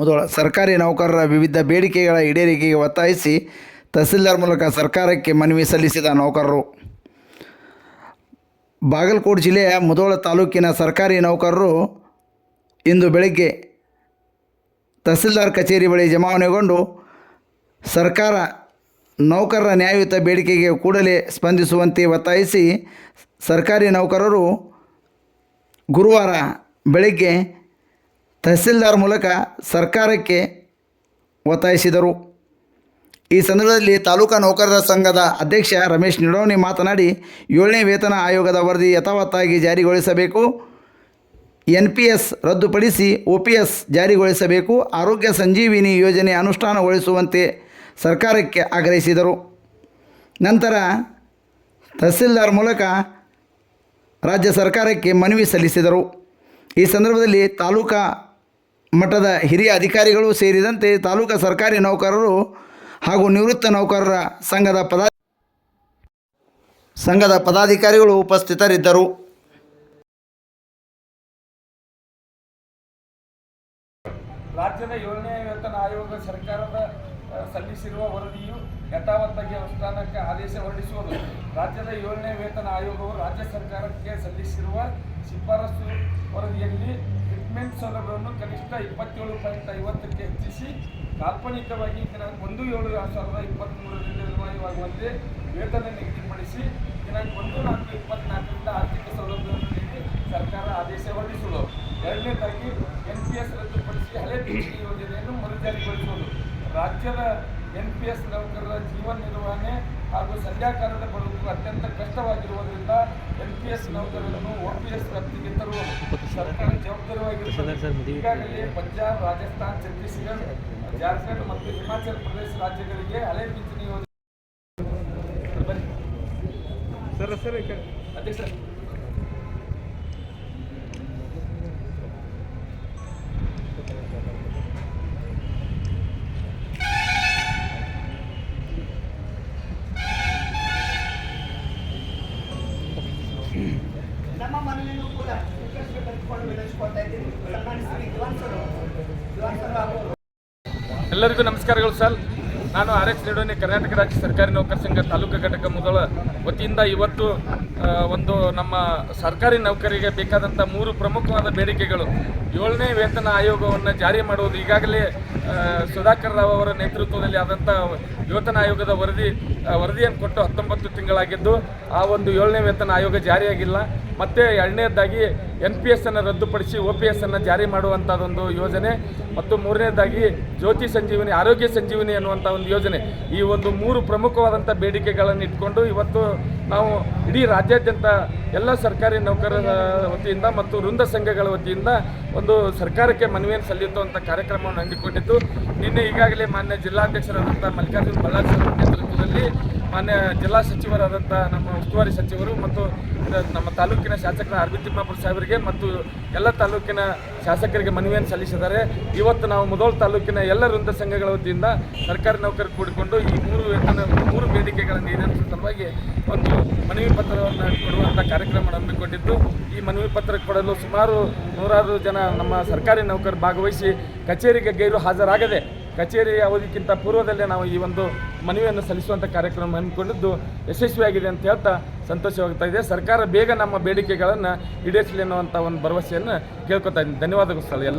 ಮುಧೋಳ ಸರ್ಕಾರಿ ನೌಕರರ ವಿವಿಧ ಬೇಡಿಕೆಗಳ ಈಡೇರಿಕೆಗೆ ಒತ್ತಾಯಿಸಿ ತಹಸೀಲ್ದಾರ್ ಮೂಲಕ ಸರ್ಕಾರಕ್ಕೆ ಮನವಿ ಸಲ್ಲಿಸಿದ ನೌಕರರು. ಬಾಗಲಕೋಟೆ ಜಿಲ್ಲೆಯ ಮುಧೋಳ ತಾಲೂಕಿನ ಸರ್ಕಾರಿ ನೌಕರರು ಇಂದು ಬೆಳಗ್ಗೆ ತಹಸೀಲ್ದಾರ್ ಕಚೇರಿ ಬಳಿ ಜಮಾವಣೆಗೊಂಡು ಸರ್ಕಾರ ನೌಕರರ ನ್ಯಾಯಯುತ ಬೇಡಿಕೆಗೆ ಕೂಡಲೇ ಸ್ಪಂದಿಸುವಂತೆ ಒತ್ತಾಯಿಸಿ ಸರ್ಕಾರಿ ನೌಕರರು ಗುರುವಾರ ಬೆಳಗ್ಗೆ ತಹಸೀಲ್ದಾರ್ ಮೂಲಕ ಸರ್ಕಾರಕ್ಕೆ ಒತ್ತಾಯಿಸಿದರು. ಈ ಸಂದರ್ಭದಲ್ಲಿ ತಾಲೂಕಾ ನೌಕರರ ಸಂಘದ ಅಧ್ಯಕ್ಷ ರಮೇಶ್ ನಿಡೋಣಿ ಮಾತನಾಡಿ, ಏಳನೇ ವೇತನ ಆಯೋಗದ ವರದಿ ಯಥಾವತ್ತಾಗಿ ಜಾರಿಗೊಳಿಸಬೇಕು. ಎನ್ ಪಿ ಎಸ್ ರದ್ದುಪಡಿಸಿ ಒ ಪಿ ಎಸ್ ಜಾರಿಗೊಳಿಸಬೇಕು. ಆರೋಗ್ಯ ಸಂಜೀವಿನಿ ಯೋಜನೆ ಅನುಷ್ಠಾನಗೊಳಿಸುವಂತೆ ಸರ್ಕಾರಕ್ಕೆ ಆಗ್ರಹಿಸಿದರು. ನಂತರ ತಹಸೀಲ್ದಾರ್ ಮೂಲಕ ರಾಜ್ಯ ಸರ್ಕಾರಕ್ಕೆ ಮನವಿ ಸಲ್ಲಿಸಿದರು. ಈ ಸಂದರ್ಭದಲ್ಲಿ ತಾಲೂಕಾ ಮಟ್ಟದ ಹಿರಿಯ ಅಧಿಕಾರಿಗಳು ಸೇರಿದಂತೆ ತಾಲೂಕು ಸರ್ಕಾರಿ ನೌಕರರು ಹಾಗೂ ನಿವೃತ್ತ ನೌಕರರ ಸಂಘದ ಪದ ಸಂಘದ ಪದಾಧಿಕಾರಿಗಳು ಉಪಸ್ಥಿತರಿದ್ದರು. ರಾಜ್ಯದ ಏಳನೇ ವೇತನ ಆಯೋಗ ಸರ್ಕಾರದ ಸಲ್ಲಿಸಿರುವ ವರದಿಯು ಯಥಾವತ್ತಾಗಿ ಅನುಷ್ಠಾನಕ್ಕೆ ಆದೇಶ ಹೊರಡಿಸುವುದು. ರಾಜ್ಯದ ಏಳನೇ ವೇತನ ಆಯೋಗವು ರಾಜ್ಯ ಸರ್ಕಾರಕ್ಕೆ ಸಲ್ಲಿಸಿರುವ ಶಿಫಾರಸು ವರದಿಯಲ್ಲಿ ಟ್ರೀಟ್ಮೆಂಟ್ ಸೌಲಭ್ಯವನ್ನು ಕನಿಷ್ಠ ಇಪ್ಪತ್ತೇಳು ಪಾಯಿಂಟ್ ಐವತ್ತಕ್ಕೆ ಹೆಚ್ಚಿಸಿ, ಕಾಲ್ಪನಿಕವಾಗಿ ದಿನಾಂಕ ಒಂದು ಏಳು ಎರಡು ಸಾವಿರದ ಇಪ್ಪತ್ತ್ಮೂರರಿಂದ ಅನ್ವಯವಾಗುವಂತೆ ವೇತನ ನಿಗದಿಪಡಿಸಿ ದಿನಾಂಕ ಒಂದು ನಾಲ್ಕು ಇಪ್ಪತ್ನಾಲ್ಕರಿಂದ ಆರ್ಥಿಕ ಸೌಲಭ್ಯವನ್ನು ನೀಡಿ ಸರ್ಕಾರ ಆದೇಶ ಹೊರಡಿಸುವುದು. ಎರಡನೇದಾಗಿ ಎನ್ ಪಿ ಎಸ್ ರದ್ದುಪಡಿಸಿ ಹಳೆ ಪಿಂಚಣಿ ಯೋಜನೆಯನ್ನು ಮರುಜಾರಿಗೊಳಿಸುವುದು. ರಾಜ್ಯದ ಎನ್ ಪಿ ಎಸ್ ನೌಕರರ ಜೀವನ ನಿರ್ವಹಣೆ ಹಾಗೂ ಸಂಧ್ಯಾಕಾಲದ ಬರುವುದು ಅತ್ಯಂತ ಕಷ್ಟವಾಗಿರುವುದರಿಂದ ಎನ್ ಪಿ ಎಸ್ ನೌಕರರನ್ನು ಒ ಪಿ ಎಸ್ ವ್ಯಾಪ್ತಿಗೆ ತರುವ ಸರ್ಕಾರ ಜವಾಬ್ದಾರಿಯಾಗಿರುತ್ತದೆ. ಈಗಾಗಲೇ ಪಂಜಾಬ್ ರಾಜಸ್ಥಾನ್ ಛತ್ತೀಸ್ಗಢ ಜಾರ್ಖಂಡ್ ಮತ್ತು ಹಿಮಾಚಲ ಪ್ರದೇಶ ರಾಜ್ಯಗಳಿಗೆ ಹಳೆ ಪಿಂಚಣಿ ಯೋಜನೆ. ಸರ್ ಸರ್ ಅಧ್ಯಕ್ಷ ನಮ್ಮ ಮನೆಯಲ್ಲೂ ಕೂಡ ಎಲ್ಲರಿಗೂ ನಮಸ್ಕಾರಗಳು ಸರ್. ನಾನು ಆರ್ ಎಕ್ಸ್ ನಿಡೋನಿ, ಕರ್ನಾಟಕ ರಾಜ್ಯ ಸರ್ಕಾರಿ ನೌಕರ ಸಂಘ ತಾಲೂಕು ಘಟಕ ಮೊದಲ ವತಿಯಿಂದ ಇವತ್ತು ಒಂದು ನಮ್ಮ ಸರ್ಕಾರಿ ನೌಕರಿಗೆ ಬೇಕಾದಂಥ ಮೂರು ಪ್ರಮುಖವಾದ ಬೇಡಿಕೆಗಳು. ಏಳನೇ ವೇತನ ಆಯೋಗವನ್ನು ಜಾರಿ ಮಾಡುವುದು ಈಗಾಗಲೇ ಸುಧಾಕರ್ ರಾವ್ ಅವರ ನೇತೃತ್ವದಲ್ಲಿ ಆದಂಥ ವೇತನ ಆಯೋಗದ ವರದಿ ವರದಿಯನ್ನು ಕೊಟ್ಟು ಹತ್ತೊಂಬತ್ತು ತಿಂಗಳಾಗಿದ್ದು, ಆ ಒಂದು ಏಳನೇ ವೇತನ ಆಯೋಗ ಜಾರಿಯಾಗಿಲ್ಲ. ಮತ್ತು ಎರಡನೇದಾಗಿ ಎನ್ ಪಿ ಎಸ್ ಅನ್ನು ರದ್ದುಪಡಿಸಿ ಒ ಪಿ ಎಸ್ ಅನ್ನು ಜಾರಿ ಮಾಡುವಂಥದ್ದೊಂದು ಯೋಜನೆ, ಮತ್ತು ಮೂರನೇದಾಗಿ ಜ್ಯೋತಿ ಸಂಜೀವಿನಿ, ಆರೋಗ್ಯ ಸಂಜೀವಿನಿ ಅನ್ನುವಂಥ ಒಂದು ಯೋಜನೆ. ಈ ಒಂದು ಮೂರು ಪ್ರಮುಖವಾದಂಥ ಬೇಡಿಕೆಗಳನ್ನು ಇಟ್ಕೊಂಡು ಇವತ್ತು ನಾವು ಇಡೀ ರಾಜ್ಯಾದ್ಯಂತ ಎಲ್ಲ ಸರ್ಕಾರಿ ನೌಕರರ ವತಿಯಿಂದ ಮತ್ತು ವೃಂದ ಸಂಘಗಳ ವತಿಯಿಂದ ಒಂದು ಸರ್ಕಾರಕ್ಕೆ ಮನವಿಯನ್ನು ಸಲ್ಲಿಸುವಂಥ ಕಾರ್ಯಕ್ರಮವನ್ನು ಹಮ್ಮಿಕೊಂಡಿದ್ದು. ನಿನ್ನೆ ಈಗಾಗಲೇ ಮಾನ್ಯ ಜಿಲ್ಲಾಧ್ಯಕ್ಷರಾದಂಥ ಮಲ್ಲಿಕಾರ್ಜುನ ಬಳ್ಳಾರಿ ನೇತೃತ್ವದಲ್ಲಿ ಮಾನ್ಯ ಜಿಲ್ಲಾ ಸಚಿವರಾದಂಥ ನಮ್ಮ ಉಸ್ತುವಾರಿ ಸಚಿವರು ಮತ್ತು ನಮ್ಮ ತಾಲೂಕಿನ ಶಾಸಕರ ಅರವಿಂದ ತಿಮ್ಮಾಪುರ ಸಾಹೇಬರಿಗೆ ಮತ್ತು ಎಲ್ಲ ತಾಲೂಕಿನ ಶಾಸಕರಿಗೆ ಮನವಿಯನ್ನು ಸಲ್ಲಿಸಿದ್ದಾರೆ. ಇವತ್ತು ನಾವು ಮುದೋಳ ತಾಲೂಕಿನ ಎಲ್ಲ ವೃಂದ ಸಂಘಗಳ ವತಿಯಿಂದ ಸರ್ಕಾರಿ ನೌಕರರು ಕೂಡಿಕೊಂಡು ಈ ಮೂರು ವೇತನ, ಮೂರು ಬೇಡಿಕೆಗಳನ್ನು ಈಡೇರಿಸುವ ಸಲುವಾಗಿ ಒಂದು ಮನವಿ ಪತ್ರವನ್ನು ಕೊಡುವಂಥ ಕಾರ್ಯಕ್ರಮ ಹಮ್ಮಿಕೊಂಡಿದ್ದು, ಈ ಮನವಿ ಪತ್ರ ಕೊಡಲು ಸುಮಾರು ನೂರಾರು ಜನ ನಮ್ಮ ಸರ್ಕಾರಿ ನೌಕರರು ಭಾಗವಹಿಸಿ ಕಚೇರಿಗೆ ಗೈರು ಹಾಜರಾಗದೆ ಕಚೇರಿ ಅವಧಿಗಿಂತ ಪೂರ್ವದಲ್ಲೇ ನಾವು ಈ ಒಂದು ಮನವಿಯನ್ನು ಸಲ್ಲಿಸುವಂಥ ಕಾರ್ಯಕ್ರಮ ಹಮ್ಮಿಕೊಂಡಿದ್ದು ಯಶಸ್ವಿಯಾಗಿದೆ ಅಂತ ಹೇಳ್ತಾ ಸಂತೋಷವಾಗ್ತಾ ಇದೆ. ಸರ್ಕಾರ ಬೇಗ ನಮ್ಮ ಬೇಡಿಕೆಗಳನ್ನು ಈಡೇರಿಸಲಿ ಅನ್ನುವಂಥ ಒಂದು ಭರವಸೆಯನ್ನು ಕೇಳ್ಕೊತಾ ಇದ್ದೀನಿ. ಧನ್ಯವಾದಗಳು ಸರ್ ಎಲ್ಲ.